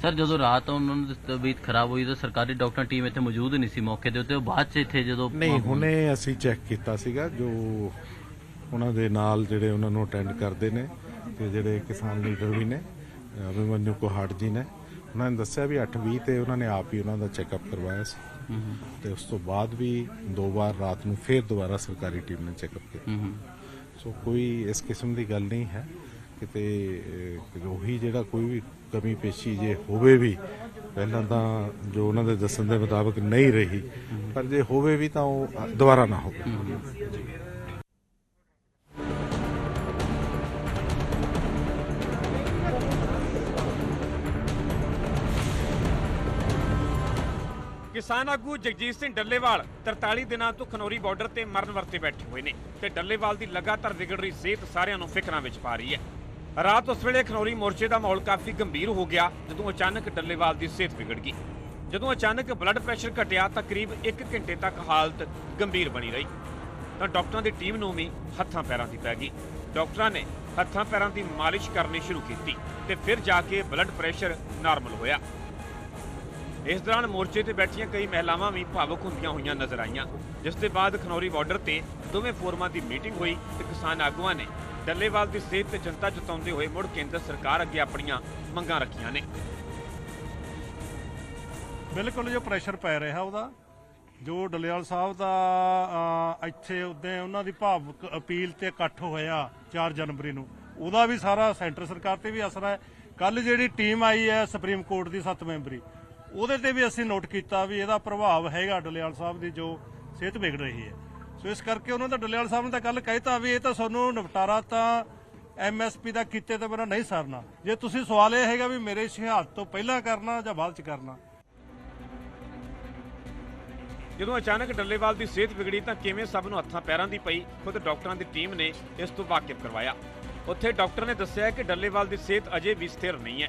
ਸਰ ਜਦੋਂ ਰਾਤ ਉਹਨਾਂ ਦੀ ਤਬੀਅਤ ਖਰਾਬ ਹੋਈ ਤਾਂ ਸਰਕਾਰੀ ਡਾਕਟਰ ਟੀਮ ਇੱਥੇ ਮੌਜੂਦ ਨਹੀਂ ਸੀ ਮੌਕੇ ਦੇ ਉੱਤੇ। ਉਹ ਬਾਅਦ ਚ ਇੱਥੇ ਜਦੋਂ ਨਹੀਂ ਹੁਣੇ ਅਸੀਂ ਚੈੱਕ ਕੀਤਾ ਸੀਗਾ ਜੋ ਉਹਨਾਂ ਦੇ ਨਾਲ ਜਿਹੜੇ ਉਹਨਾਂ ਨੂੰ ਅਟੈਂਡ ਕਰਦੇ ਨੇ। ਤੇ ਜਿਹੜੇ ਕਿਸਾਨ ਲੀਡਰ ਵੀ ਨੇ ਅਭਿਮਨਿਊ ਕੋਹਾੜ ਜੀ ਨੇ, ਉਹਨਾਂ ਨੇ ਦੱਸਿਆ ਵੀ 8:20 ਤੇ ਉਹਨਾਂ ਨੇ ਆਪ ਹੀ ਉਹਨਾਂ ਦਾ ਚੈੱਕਅਪ ਕਰਵਾਇਆ ਸੀ। ਤੇ ਉਸ ਤੋਂ ਬਾਅਦ ਵੀ ਦੋ ਵਾਰ ਰਾਤ ਨੂੰ ਫੇਰ ਦੁਬਾਰਾ ਸਰਕਾਰੀ ਟੀਮ ਨੇ ਚੈੱਕਅਪ ਕੀਤਾ। ਸੋ ਕੋਈ ਇਸ ਕਿਸਮ ਦੀ ਗੱਲ ਨਹੀਂ ਹੈ ਕਿਤੇ ਉਹੀ ਜਿਹੜਾ ਕੋਈ ਵੀ ਕਮੀ ਪੇਸ਼ੀ ਜੇ ਹੋਵੇ ਵੀ, ਪਹਿਲਾਂ ਤਾਂ ਜੋ ਉਹਨਾਂ ਦੇ ਦੱਸਣ ਦੇ ਮੁਤਾਬਕ ਨਹੀਂ ਰਹੀ, ਪਰ ਜੇ ਹੋਵੇ ਵੀ ਤਾਂ ਉਹ ਦੁਬਾਰਾ ਨਾ ਹੋਵੇ। ਕਿਸਾਨ ਆਗੂ ਜਗਜੀਤ ਸਿੰਘ ਡੱਲੇਵਾਲ 43 ਦਿਨਾਂ ਤੋਂ ਖਨੌਰੀ ਬਾਰਡਰ ਤੇ ਮਰਨ ਵਰਤੇ ਬੈਠੇ ਹੋਏ ਨੇ ਤੇ ਡੱਲੇਵਾਲ ਦੀ ਲਗਾਤਾਰ ਵਿਗੜ ਰਹੀ ਸਿਹਤ ਸਾਰਿਆਂ ਨੂੰ ਫਿਕਰਾਂ ਵਿੱਚ ਪਾ ਰਹੀ ਹੈ। ਰਾਤ ਉਸ ਵੇਲੇ ਖਨੌਰੀ ਮੋਰਚੇ ਦਾ ਮਾਹੌਲ ਕਾਫੀ ਗੰਭੀਰ ਹੋ ਗਿਆ, ਜਦੋਂ ਅਚਾਨਕ ਡੱਲੇਵਾਲ ਦੀ ਸਿਹਤ ਵਿਗੜ ਗਈ। ਜਦੋਂ ਅਚਾਨਕ ਬਲੱਡ ਪ੍ਰੈਸ਼ਰ ਘਟਿਆ ਤਾਂ ਕਰੀਬ 1 ਘੰਟੇ ਤੱਕ ਹਾਲਤ ਗੰਭੀਰ ਬਣੀ ਰਹੀ। ਤਾਂ ਡਾਕਟਰਾਂ ਦੀ ਟੀਮ ਨੂੰ ਵੀ ਹੱਥਾਂ ਪੈਰਾਂ ਦੀ ਪੈ ਗਈ। ਡਾਕਟਰਾਂ ਨੇ ਹੱਥਾਂ ਪੈਰਾਂ ਦੀ ਮਾਲਿਸ਼ ਕਰਨੀ ਸ਼ੁਰੂ ਕੀਤੀ ਤੇ ਫਿਰ ਜਾ ਕੇ ਬਲੱਡ ਪ੍ਰੈਸ਼ਰ ਨਾਰਮਲ ਹੋਇਆ। ਇਸ ਦੌਰਾਨ ਮੋਰਚੇ ਤੇ ਬੈਠੀਆਂ ਕਈ ਮਹਿਲਾਵਾਂ ਵੀ ਭਾਵੁਕ ਹੁੰਦੀਆਂ ਹੋਈਆਂ ਨਜ਼ਰ ਆਈਆਂ, ਜਿਸ ਦੇ ਬਾਅਦ ਖਨੌਰੀ ਬਾਰਡਰ ਤੇ ਦੋਵੇਂ ਫੋਰਮਾਂ ਦੀ ਮੀਟਿੰਗ ਹੋਈ ਤੇ ਕਿਸਾਨ ਆਗੂਆਂ ਨੇ ਡੱਲੇਵਾਲ ਦੀ ਸਿਹਤ ਤੇ ਚਿੰਤਾ ਜਤਾਉਂਦੇ ਹੋਏ ਮੁੜ ਕੇਂਦਰ ਸਰਕਾਰ ਅੱਗੇ ਆਪਣੀਆਂ ਮੰਗਾਂ ਰੱਖੀਆਂ ਨੇ। ਬਿਲਕੁਲ ਜੋ ਪ੍ਰੈਸ਼ਰ ਪੈ ਰਿਹਾ ਉਹਦਾ। ਜੋ ਡਲਿਆਲ ਸਾਹਿਬ ਦਾ ਇੱਥੇ ਉਦੋਂ ਉਹਨਾਂ ਦੀ ਭਾਵੁਕ ਅਪੀਲ ਤੇ ਇਕੱਠ ਹੋਇਆ 4 ਜਨਵਰੀ ਨੂੰ, ਉਹਦਾ ਵੀ ਸਾਰਾ ਸੈਂਟਰ ਸਰਕਾਰ ਤੇ ਵੀ ਅਸਰ ਹੈ। ਕੱਲ ਜਿਹੜੀ ਟੀਮ ਆਈ ਹੈ ਸੁਪਰੀਮ ਕੋਰਟ ਦੀ 7 ਮੈਂਬਰੀ ਉਹਦੇ ਤੇ ਵੀ ਅਸੀਂ ਨੋਟ ਕੀਤਾ ਵੀ ਇਹਦਾ ਪ੍ਰਭਾਵ ਹੈਗਾ ਡਲਿਆਲ ਸਾਹਿਬ ਦੀ ਜੋ ਸਿਹਤ ਵਿਗੜ ਰਹੀ ਹੈ। ਸੋ ਇਸ ਕਰਕੇ ਉਹਨਾਂ ਦਾ ਡਲਿਆਲ ਸਾਹਿਬ ਨੇ ਤਾਂ ਕੱਲ ਕਹਿਤਾ ਵੀ ਇਹ ਤਾਂ ਸਾਨੂੰ ਨਿਪਟਾਰਾ ਤਾਂ ਐਮਐਸਪੀ ਦਾ ਕੀਤੇ ਤੋਂ ਬਿਨਾਂ ਨਹੀਂ ਸਰਨਾ। ਜੇ ਤੁਸੀਂ ਸਵਾਲ ਇਹ ਹੈਗਾ ਵੀ ਮੇਰੇ ਸ਼ਹਾਦਤ ਤੋਂ ਪਹਿਲਾਂ ਕਰਨਾ ਜਾਂ ਬਾਅਦ ਚ ਕਰਨਾ। ਜਦੋਂ ਅਚਾਨਕ ਡੱਲੇਵਾਲ ਦੀ ਸਿਹਤ ਵਿਗੜੀ ਤਾਂ ਕਿਵੇਂ ਸਭ ਨੂੰ ਹੱਥਾਂ ਪੈਰਾਂ ਦੀ ਪਈ, ਖੁਦ ਡਾਕਟਰਾਂ ਦੀ ਟੀਮ ਨੇ ਇਸ ਤੋਂ ਵਾਕਿਫ ਕਰਵਾਇਆ। ਉੱਥੇ ਡਾਕਟਰ ਨੇ ਦੱਸਿਆ ਕਿ ਡੱਲੇਵਾਲ ਦੀ ਸਿਹਤ ਅਜੇ ਵੀ ਸਥਿਰ ਨਹੀਂ ਹੈ।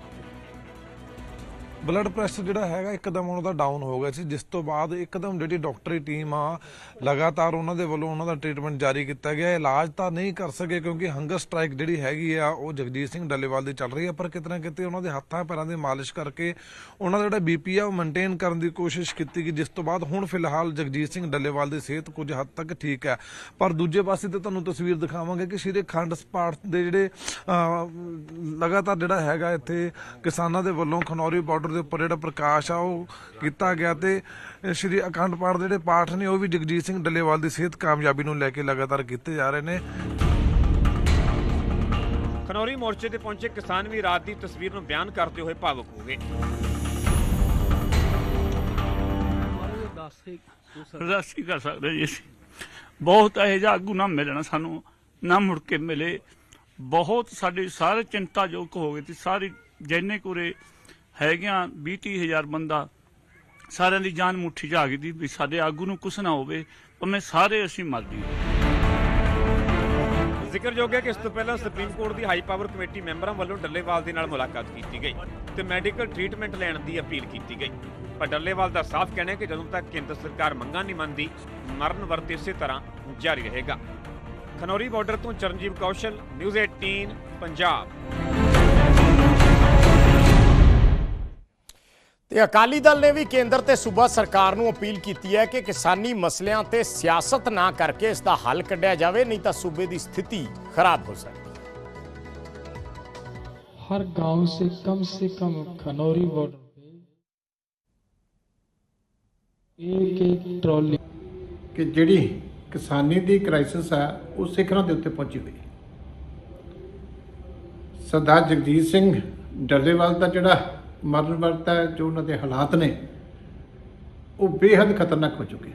ਬਲੱਡ ਪ੍ਰੈਸ਼ਰ ਜਿਹੜਾ ਹੈਗਾ ਇੱਕਦਮ ਉਹਨਾਂ ਦਾ ਡਾਊਨ ਹੋ ਗਿਆ ਸੀ। ਜਿਸ ਤੋਂ ਬਾਅਦ ਇੱਕਦਮ ਜਿਹੜੀ ਡਾਕਟਰੀ ਟੀਮ ਆ, ਲਗਾਤਾਰ ਉਹਨਾਂ ਦੇ ਵੱਲੋਂ ਉਹਨਾਂ ਦਾ ਟ੍ਰੀਟਮੈਂਟ ਜਾਰੀ ਕੀਤਾ ਗਿਆ। ਇਲਾਜ ਤਾਂ ਨਹੀਂ ਕਰ ਸਕੇ ਕਿਉਂਕਿ ਹੰਗਰ ਸਟ੍ਰਾਈਕ ਜਿਹੜੀ ਹੈਗੀ ਆ, ਉਹ ਜਗਜੀਤ ਸਿੰਘ ਡੱਲੇਵਾਲ ਦੀ ਚੱਲ ਰਹੀ ਆ। ਪਰ ਕਿਤੇ ਨਾ ਕਿਤੇ ਉਹਨਾਂ ਦੇ ਹੱਥਾਂ ਪੈਰਾਂ ਦੀ ਮਾਲਿਸ਼ ਕਰਕੇ ਉਹਨਾਂ ਦਾ ਜਿਹੜਾ ਬੀਪੀ ਆ, ਉਹ ਮੇਨਟੇਨ ਕਰਨ ਦੀ ਕੋਸ਼ਿਸ਼ ਕੀਤੀ ਗਈ। ਜਿਸ ਤੋਂ ਬਾਅਦ ਹੁਣ ਫਿਲਹਾਲ ਜਗਜੀਤ ਸਿੰਘ ਡੱਲੇਵਾਲ ਦੀ ਸਿਹਤ ਕੁਝ ਹੱਦ ਤੱਕ ਠੀਕ ਹੈ ਪਰ ਦੂਜੇ ਪਾਸੇ ਤੇ ਤੁਹਾਨੂੰ ਤਸਵੀਰ ਦਿਖਾਵਾਂਗੇ ਕਿ ਸ਼੍ਰੀ ਖੰਡ ਪਾਠ ਦੇ ਜਿਹੜੇ ਲਗਾਤਾਰ ਜਿਹੜਾ ਹੈਗਾ ਇੱਥੇ ਕਿਸਾਨਾਂ ਦੇ ਵੱਲੋਂ ਖਨੌਰੀ ਬਾਰਡਰ ਦੇ ਉੱਪਰ ਜਿਹੜਾ ਪ੍ਰਕਾਸ਼ ਆ ਉਹ ਕੀਤਾ ਗਿਆ ਤੇ ਸ਼੍ਰੀ ਅਖੰਡ ਪਾਠ ਦੇ ਜਿਹੜੇ ਪਾਠ ਨੇ ਉਹ ਵੀ ਜਗਜੀਤ ਸਿੰਘ ਡੱਲੇਵਾਲ ਦੀ ਸਿਹਤ ਕਾਮਯਾਬੀ ਨੂੰ ਲੈ ਕੇ ਲਗਾਤਾਰ ਕੀਤੇ ਜਾ ਰਹੇ ਨੇ। ਖਨੌਰੀ ਮੋਰਚੇ ਤੇ ਪਹੁੰਚੇ ਕਿਸਾਨ ਵੀ ਰਾਤ ਦੀ ਤਸਵੀਰ ਨੂੰ ਬਿਆਨ ਕਰਦੇ ਹੋਏ ਭਾਵੁਕ ਹੋ ਗਏ। ਅਰਦਾਸ ਹੀ ਕਰ ਸਕਦੇ ਜੀ ਅਸੀਂ? ਬਹੁਤ ਇਹੋ ਜਿਹਾ ਆਗੂ ਨਾ ਮਿਲਣਾ ਸਾਨੂੰ ਨਾ ਮੁੜ ਕੇ ਮਿਲੇ। ਬਹੁਤ ਸਾਡੀ ਸਾਰੇ ਚਿੰਤਾਜੋਗ ਹੋ ਗਈ ਸੀ ਸਾਰੀ ਜਿੰਨੇ ਕੁਰੇ ਹੈਗੀਆਂ 20 ਹਜ਼ਾਰ ਬੰਦਾ ਸਾਰਿਆਂ ਦੀ ਜਾਨ ਮੁੱਠੀ 'ਚ ਆ ਗਈ ਦੀ ਵੀ ਸਾਡੇ ਆਗੂ ਨੂੰ ਕੁਛ ਨਾ ਹੋਵੇ, ਭਾਵੇਂ ਸਾਰੇ ਅਸੀਂ ਮਰ ਜਾਈਏ। ਜ਼ਿਕਰਯੋਗ ਹੈ ਕਿ ਇਸ ਤੋਂ ਪਹਿਲਾਂ ਸੁਪਰੀਮ ਕੋਰਟ ਦੀ ਹਾਈ ਪਾਵਰ ਕਮੇਟੀ ਮੈਂਬਰਾਂ ਵੱਲੋਂ ਡੱਲੇਵਾਲ ਦੇ ਨਾਲ ਮੁਲਾਕਾਤ ਕੀਤੀ ਗਈ ਤੇ ਮੈਡੀਕਲ ਟ੍ਰੀਟਮੈਂਟ ਲੈਣ ਦੀ ਅਪੀਲ ਕੀਤੀ ਗਈ। ਪਰ ਡੱਲੇਵਾਲ ਦਾ ਸਾਫ਼ ਕਹਿਣਾ ਹੈ ਕਿ ਜਦੋਂ ਤੱਕ ਕੇਂਦਰ ਸਰਕਾਰ ਮੰਗਾਂ ਨਹੀਂ ਮੰਨਦੀ, ਮਰਨ ਵਰਤ ਇਸੇ ਤਰ੍ਹਾਂ ਜਾਰੀ ਰਹੇਗਾ। ਖਨੌਰੀ ਬਾਰਡਰ ਤੋਂ ਚਰਨਜੀਤ ਕੌਸ਼ਲ ਨਿਊਜ਼ 18 ਪੰਜਾਬ। ਤੇ ਅਕਾਲੀ ਦਲ ਨੇ ਵੀ ਕੇਂਦਰ ਤੇ ਸੂਬਾ ਸਰਕਾਰ ਨੂੰ ਅਪੀਲ ਕੀਤੀ ਹੈ ਕਿ ਕਿਸਾਨੀ ਮਸਲਿਆਂ ਤੇ ਸਿਆਸਤ ਨਾ ਕਰਕੇ ਇਸ ਦਾ ਹੱਲ ਕੱਢਿਆ ਜਾਵੇ ਨਹੀਂ ਤਾਂ ਸੂਬੇ ਦੀ ਸਥਿਤੀ ਖਰਾਬ ਹੋ ਸਕਦੀ ਹੈ। ਹਰ گاؤں ਸੇ ਕਮ ਸੇ ਕਮ ਖਨੌਰੀ ਬਾਰਡਰ ਇੱਕ ਇੱਕ ਟਰਾਲੀ। ਕਿ ਜਿਹੜੀ ਕਿਸਾਨੀ ਦੀ ਕ੍ਰਾਈਸਿਸ ਆ ਉਹ ਸਿਖਰਾਂ ਦੇ ਉੱਤੇ ਪਹੁੰਚੀ ਹੋਈ। ਸਰਦਾਰ ਜਗਜੀਤ ਸਿੰਘ ਡੱਲੇਵਾਲ ਦਾ ਜਿਹੜਾ ਮਰਨ ਵਰਤ ਹੈ, ਜੋ ਉਹਨਾਂ ਦੇ ਹਾਲਾਤ ਨੇ, ਉਹ ਬੇਹੱਦ ਖਤਰਨਾਕ ਹੋ ਚੁੱਕੇ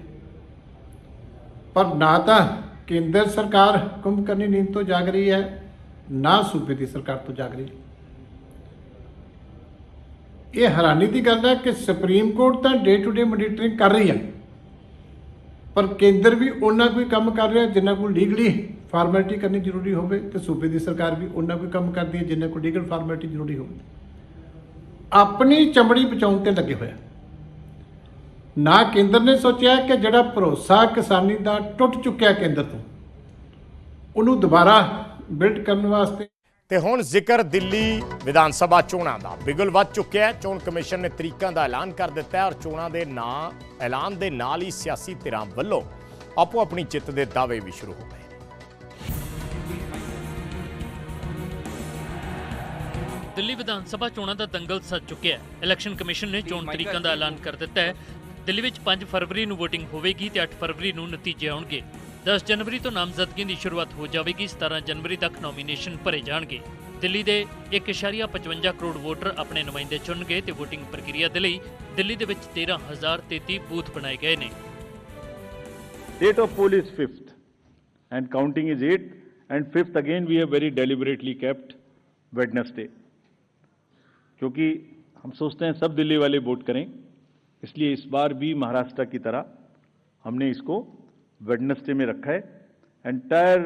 ਪਰ ਨਾ ਤਾਂ ਕੇਂਦਰ ਸਰਕਾਰ ਕੁੰਭਕਰਨੀ ਨੀਂਦ ਤੋਂ ਜਾਗ ਰਹੀ ਹੈ, ਨਾ ਸੂਬੇ ਦੀ ਸਰਕਾਰ ਤੋਂ ਜਾਗ ਰਹੀ। ਹੈ ਇਹ ਹੈਰਾਨੀ ਦੀ ਗੱਲ ਹੈ ਕਿ ਸੁਪਰੀਮ ਕੋਰਟ ਤਾਂ ਡੇ ਟੂ ਡੇ ਮੋਨੀਟਰਿੰਗ ਕਰ ਰਹੀ ਹੈ, ਪਰ ਕੇਂਦਰ ਵੀ ਉਹਨਾਂ ਕੋਈ ਕੰਮ ਕਰ ਰਿਹਾ ਜਿੰਨਾ ਕੋਲ ਲੀਗਲੀ ਫਾਰਮੈਲਿਟੀ ਕਰਨੀ ਜ਼ਰੂਰੀ ਹੋਵੇ ਤੇ ਸੂਬੇ ਦੀ ਸਰਕਾਰ ਵੀ ਉਹਨਾਂ ਕੋਈ ਕੰਮ ਕਰਦੀ ਹੈ ਜਿੰਨਾ ਕੋਲ ਲੀਗਲ ਫਾਰਮੈਲਿਟੀ ਜ਼ਰੂਰੀ ਹੋਵੇ। ਆਪਣੀ ਚਮੜੀ ਬਚਾਉਣ ਤੇ ਲੱਗੇ ਹੋਇਆ। ਨਾ ਕੇਂਦਰ ਨੇ ਸੋਚਿਆ ਕਿ ਜਿਹੜਾ ਭਰੋਸਾ ਕਿਸਾਨੀ ਦਾ ਟੁੱਟ ਚੁੱਕਿਆ ਕੇਂਦਰ ਤੋਂ, ਉਹਨੂੰ ਦੁਬਾਰਾ ਬਿਲਡ ਕਰਨ ਵਾਸਤੇ। ਤੇ ਹੁਣ ਜ਼ਿਕਰ ਦਿੱਲੀ ਵਿਧਾਨ ਸਭਾ ਚੋਣਾਂ ਦਾ ਬਿਗਲ ਵੱਧ ਚੁੱਕਿਆ ਹੈ। ਚੋਣ ਕਮਿਸ਼ਨ ਨੇ ਤਰੀਕਾਂ ਦਾ ਐਲਾਨ ਕਰ ਦਿੱਤਾ ਹੈ ਔਰ ਚੋਣਾਂ ਦੇ ਨਾਂ, ਐਲਾਨ ਦੇ ਨਾਲ ਹੀ ਸਿਆਸੀ ਧਿਰਾਂ ਵੱਲੋਂ ਆਪੋ ਆਪਣੀ ਜਿੱਤ ਦੇ ਦਾਅਵੇ ਵੀ ਸ਼ੁਰੂ ਹੋ ਗਏ। ਦਿੱਲੀ ਵਿਧਾਨ ਸਭਾ ਚੋਣਾਂ ਦਾ ਦੰਗਲ ਸੱਜ ਚੁੱਕਿਆ ਹੈ। ਇਲੈਕਸ਼ਨ ਕਮਿਸ਼ਨ ਨੇ ਚੋਣ ਤਰੀਕਾਂ ਦਾ ਐਲਾਨ ਕਰ ਦਿੱਤਾ ਹੈ। ਦਿੱਲੀ ਵਿੱਚ 5 ਫਰਵਰੀ ਨੂੰ VOTING ਹੋਵੇਗੀ ਤੇ 8 ਫਰਵਰੀ ਨੂੰ ਨਤੀਜੇ ਆਉਣਗੇ। 10 ਜਨਵਰੀ ਤੋਂ ਨਾਮਜ਼ਦਗੀ ਦੀ ਸ਼ੁਰੂਆਤ ਹੋ ਜਾਵੇਗੀ। 17 ਜਨਵਰੀ ਤੱਕ ਨੋਮੀਨੇਸ਼ਨ ਭਰੇ ਜਾਣਗੇ। ਦਿੱਲੀ ਦੇ 1.55 ਕਰੋੜ ਵੋਟਰ ਆਪਣੇ ਨੁਮਾਇੰਦੇ ਚੁਣਨਗੇ ਤੇ VOTING ਪ੍ਰਕਿਰਿਆ ਦੇ ਲਈ ਦਿੱਲੀ ਦੇ ਵਿੱਚ 13033 ਬੂਥ ਬਣਾਏ ਗਏ ਨੇ। Date of poll is 5th and counting is 8th and 5th again we have very deliberately kept Wednesday. क्योंकि हम सोचते हैं सब दिल्ली वाले वोट करें इसलिए इस बार भी महाराष्ट्र की तरह हमने इसको वेडनेसडे में रखा है entire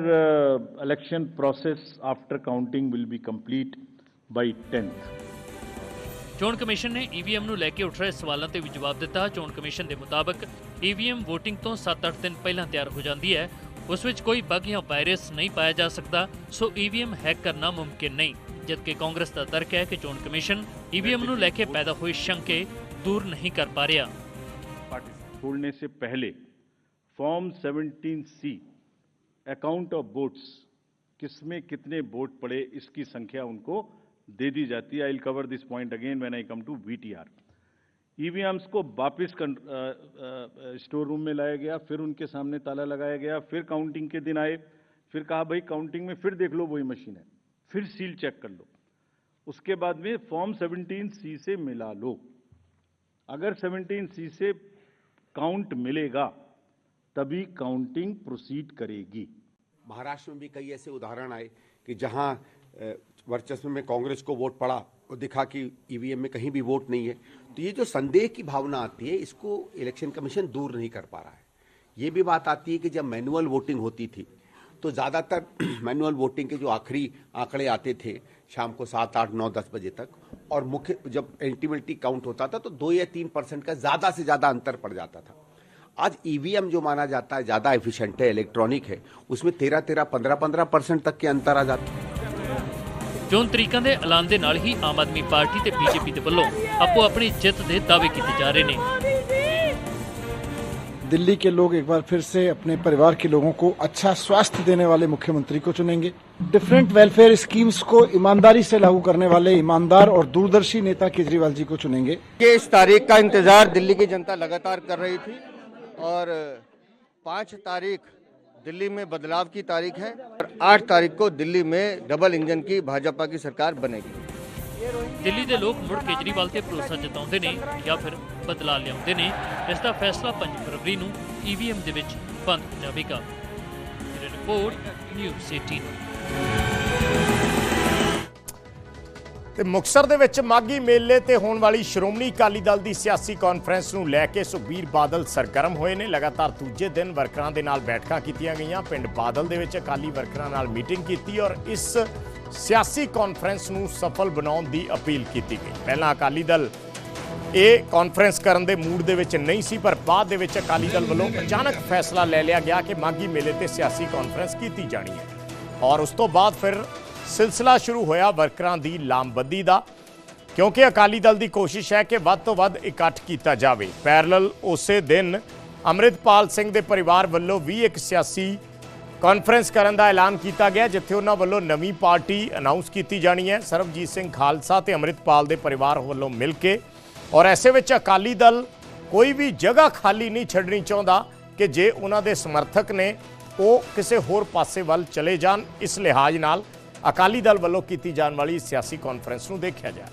election process after counting will be complete by 10th ਚੋਣ ਕਮਿਸ਼ਨ ਨੇ ਈਵੀਐਮ ਨੂੰ ਲੈ ਕੇ ਉੱਠ ਰਹੇ ਸਵਾਲਾਂ ਤੇ ਵੀ ਜਵਾਬ ਦਿੱਤਾ ਚੋਣ ਕਮਿਸ਼ਨ ਦੇ ਮੁਤਾਬਕ ਈਵੀਐਮ VOTING ਤੋਂ 7-8 ਦਿਨ ਪਹਿਲਾਂ ਤਿਆਰ ਹੋ ਜਾਂਦੀ ਹੈ ਉਸ ਵਿੱਚ ਕੋਈ ਬਗ ਜਾਂ ਵਾਇਰਸ ਨਹੀਂ ਪਾਇਆ ਜਾ ਸਕਦਾ ਸੋ ਈਵੀਐਮ ਹੈਕ ਕਰਨਾ ਮੁਮਕਿਨ ਨਹੀਂ ਜਦਕਿ ਕਾਂਗਰਸ ਦਾ ਤਰਕ ਹੈ ਕਿ ਚੋਣ ਕਮਿਸ਼ਨ ਈਵੀਐਮ ਨੂੰ ਲੈ ਕੇ ਪੈਦਾ ਹੋਏ ਸ਼ੰਕੇ ਦੂਰ ਨਹੀਂ ਕਰ ਪਾ ਰਿਹਾ खोलने से पहले form 17 C account of votes किसमें कितने वोट पड़े इसकी संख्या उनको दे दी जाती है I will cover this point again when I come to VTR EVMs को वापस स्टोर रूम में लाया गया, फिर उनके सामने ताला लगाया गया, फिर काउंटिंग के दिन आए, फिर कहा, भाई काउंटिंग में फिर देख लो वही मशीन है, फिर सील चेक कर लो। उसके बाद में फॉर्म 17 सी से मिला लो। अगर 17 सी से काउंट मिलेगा, तभी काउंटिंग प्रोसीड करेगी। महाराष्ट्र में भी कई ऐसे उदाहरण आए कि जहाँ वर्चस्व में कांग्रेस को वोट पड़ा दिखा कि ईवीएम में कहीं भी वोट नहीं है तो ये जो संदेह की भावना आती है, इसको इलेक्शन कमीशन दूर नहीं कर पा रहा है। ये भी बात आती है कि जब मैनुअल वोटिंग होती थी तो ज़्यादातर मैनुअल वोटिंग के जो आखिरी आंकड़े आते थे, शाम को सात, आठ, नौ, दस बजे तक, और मुख्य जब अल्टीमेटली काउंट होता था तो दो या तीन परसेंट का ज़्यादा से ज़्यादा अंतर पड़ जाता था। आज ईवीएम जो माना जाता है, ज़्यादा एफिशिएंट है, इलेक्ट्रॉनिक है, उसमें तेरह तेरह, पंद्रह पंद्रह परसेंट तक के अंतर आ जाते हैं। ਚੋਣ ਤਰੀਕਾਂ ਦੇ ਐਲਾਨ ਦੇ ਨਾਲ ਹੀ ਆਮ ਆਦਮੀ ਪਾਰਟੀ ਤੇ ਬੀਜੇਪੀ ਦੇ ਵੱਲੋਂ ਆਪੋ ਆਪਣੀ ਜਿੱਤ ਦੇ ਦਾਅਵੇ ਕੀਤੇ ਜਾ ਰਹੇ ਨੇ दिल्ली के लोग एक बार फिर से अपने परिवार के लोगों को अच्छा स्वास्थ्य देने वाले मुख्यमंत्री को चुनेंगे डिफरेंट वेलफेयर स्कीम्स को ईमानदारी से लागू करने वाले ईमानदार और दूरदर्शी नेता केजरीवाल जी को चुनेंगे कि इस तारीख का इंतजार दिल्ली की जनता लगातार कर रही थी और पाँच तारीख दिल्ली में बदलाव की तारीख है और आठ तारीख को दिल्ली में डबल इंजन की भाजपा की सरकार बनेगी ਦਿੱਲੀ ਦੇ ਲੋਕ ਮੁੜ ਕੇਜਰੀਵਾਲ ਤੇ ਭਰੋਸਾ ਜਤਾਉਂਦੇ ਨੇ ਜਾਂ ਫਿਰ ਬਦਲਾਅ ਲਿਆਉਂਦੇ ਨੇ ਇਸ ਦਾ ਫੈਸਲਾ 5 ਫਰਵਰੀ ਨੂੰ ਈਵੀਐਮ ਦੇ ਵਿੱਚ ਬੰਦ ਹੋ ਜਾਵੇਗਾ ਇਹ ਰਿਪੋਰਟ ਨਿਊਜ਼ 18 ਤੇ ਮੁਕਸਰ ਦੇ ਵਿੱਚ ਮਾਗੀ ਮੇਲੇ ਤੇ ਹੋਣ ਵਾਲੀ ਸ਼੍ਰੋਮਣੀ ਅਕਾਲੀ ਦਲ ਦੀ ਸਿਆਸੀ ਕਾਨਫਰੰਸ ਨੂੰ ਲੈ ਕੇ ਸੁਖਬੀਰ ਬਾਦਲ ਸਰਗਰਮ ਹੋਏ ਨੇ। ਲਗਾਤਾਰ ਦੂਜੇ ਦਿਨ ਵਰਕਰਾਂ ਦੇ ਨਾਲ ਬੈਠਕਾਂ ਕੀਤੀਆਂ ਗਈਆਂ। ਪਿੰਡ ਬਾਦਲ ਦੇ ਵਿੱਚ ਅਕਾਲੀ ਵਰਕਰਾਂ ਨਾਲ ਮੀਟਿੰਗ ਕੀਤੀ ਔਰ ਇਸ ਸਿਆਸੀ ਕਾਨਫਰੰਸ ਨੂੰ ਸਫਲ ਬਣਾਉਣ ਦੀ ਅਪੀਲ ਕੀਤੀ ਗਈ। ਪਹਿਲਾਂ ਅਕਾਲੀ ਦਲ ਇਹ ਕਾਨਫਰੰਸ ਕਰਨ ਦੇ ਮੂਡ ਦੇ ਵਿੱਚ ਨਹੀਂ ਸੀ, ਪਰ ਬਾਅਦ ਦੇ ਵਿੱਚ ਅਕਾਲੀ ਦਲ ਵੱਲੋਂ ਅਚਾਨਕ ਫੈਸਲਾ ਲੈ ਲਿਆ ਗਿਆ ਕਿ ਮਾਗੀ ਮੇਲੇ ਤੇ ਸਿਆਸੀ ਕਾਨਫਰੰਸ ਕੀਤੀ ਜਾਣੀ ਹੈ। ਔਰ ਉਸ ਤੋਂ ਬਾਅਦ ਫਿਰ ਸਿਲਸਿਲਾ ਸ਼ੁਰੂ ਹੋਇਆ ਵਰਕਰਾਂ ਦੀ ਲਾਮਬੰਦੀ ਦਾ, ਕਿਉਂਕਿ ਅਕਾਲੀ ਦਲ ਦੀ ਕੋਸ਼ਿਸ਼ ਹੈ ਕਿ ਵੱਧ ਤੋਂ ਵੱਧ ਇਕੱਠ ਕੀਤਾ ਜਾਵੇ। ਪੈਰਲਲ ਉਸੇ ਦਿਨ ਅੰਮ੍ਰਿਤਪਾਲ ਸਿੰਘ ਦੇ ਪਰਿਵਾਰ ਵੱਲੋਂ ਵੀ ਇੱਕ ਸਿਆਸੀ ਕਾਨਫਰੰਸ ਕਰਨ ਦਾ ਐਲਾਨ ਕੀਤਾ ਗਿਆ, ਜਿੱਥੇ ਉਹਨਾਂ ਵੱਲੋਂ ਨਵੀਂ ਪਾਰਟੀ ਅਨਾਉਂਸ ਕੀਤੀ ਜਾਣੀ ਹੈ। ਸਰਬਜੀਤ ਸਿੰਘ ਖਾਲਸਾ ਤੇ ਅੰਮ੍ਰਿਤਪਾਲ ਦੇ ਪਰਿਵਾਰ ਵੱਲੋਂ ਮਿਲ ਕੇ ਔਰ ਐਸੇ ਵਿੱਚ ਅਕਾਲੀ ਦਲ ਕੋਈ ਵੀ ਜਗ੍ਹਾ ਖਾਲੀ ਨਹੀਂ ਛੱਡਣੀ ਚਾਹੁੰਦਾ ਕਿ ਜੇ ਉਹਨਾਂ ਦੇ ਸਮਰਥਕ ਨੇ ਉਹ ਕਿਸੇ ਹੋਰ ਪਾਸੇ ਵੱਲ ਚਲੇ ਜਾਣ, ਇਸ ਲਿਹਾਜ਼ ਨਾਲ ਅਕਾਲੀ ਦਲ ਵੱਲੋਂ ਕੀਤੀ ਜਾਣ ਵਾਲੀ ਸਿਆਸੀ ਕਾਨਫਰੰਸ ਨੂੰ ਦੇਖਿਆ ਜਾ